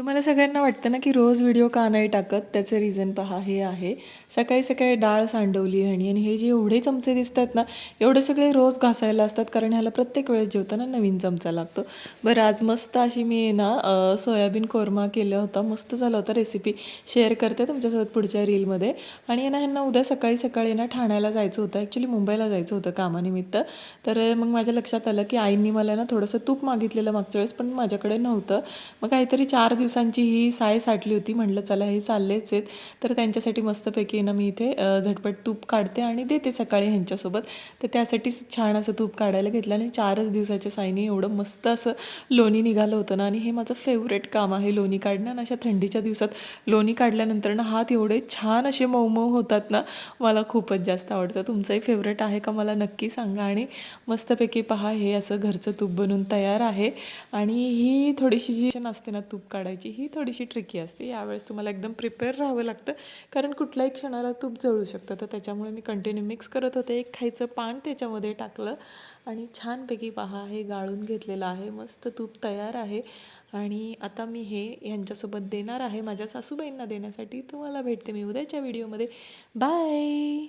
तुम्हाला सगळ्यांना वाटतं ना की रोज व्हिडिओ का नाही टाकत? त्याचं रिझन पहा हे आहे. सकाळी सकाळी डाळ सांडवली आणि आणि हे जे एवढे चमचे दिसतात ना एवढे सगळे रोज घासायला असतात कारण ह्याला प्रत्येक वेळेस जेवताना नवीन चमचा लागतो. बरं आज मस्त अशी मी ना सोयाबीन कोरमा केला होता. मस्त झाला होता रेसिपी शेअर करते तुमच्यासोबत पुढच्या रीलमध्ये आणि ना ह्यांना उद्या सकाळी सकाळी ना ठाण्याला जायचं होतं. ॲक्च्युली मुंबईला जायचं होतं कामानिमित्त. तर मग माझ्या लक्षात आलं की आईंनी मला ना थोडंसं तूप मागितलेलं मागच्या वेळेस पण माझ्याकडे नव्हतं. मग काहीतरी चार दिवस दिवसांची ही साय साठली होती. म्हटलं चला हे चाललेच आहेत. तर त्यांच्यासाठी मस्तपैकी ना मी इथे झटपट तूप काढते आणि देते सकाळी ह्यांच्यासोबत. तर त्यासाठीच छान असं तूप काढायला घेतलं आणि चारच दिवसाच्या सायने एवढं मस्त असं लोणी निघालं होतं ना. आणि हे माझं फेवरेट काम आहे लोणी काढणं. आणि अशा थंडीच्या दिवसात लोणी काढल्यानंतर ना हात एवढे छान असे मऊ मऊ होतात ना मला खूपच जास्त आवडतं. तुमचंही फेवरेट आहे का मला नक्की सांगा आणि मस्तपैकी पहा हे असं घरचं तूप बनून तयार आहे. आणि ही थोडीशी जी असते ना तूप काढायची ही थोडीशी ट्रिकी असते. यावेळेस तुम्हाला एकदम प्रिपेअर राहावं लागतं. कारण कुठल्याही क्षणाला तूप जळू शकतं. तर त्याच्यामुळे मी कंटिन्यू मिक्स करत होते. एक खायचं पान त्याच्यामध्ये टाकलं. आणि छानपैकी पहा हे गाळून घेतलेलं आहे. मस्त तूप तयार आहे. आणि आता मी हे यांच्यासोबत देणार आहे. माझ्या सासूबाईंना देण्यासाठी तुम्हाला भेटते मी उद्याच्या व्हिडिओमध्ये बाय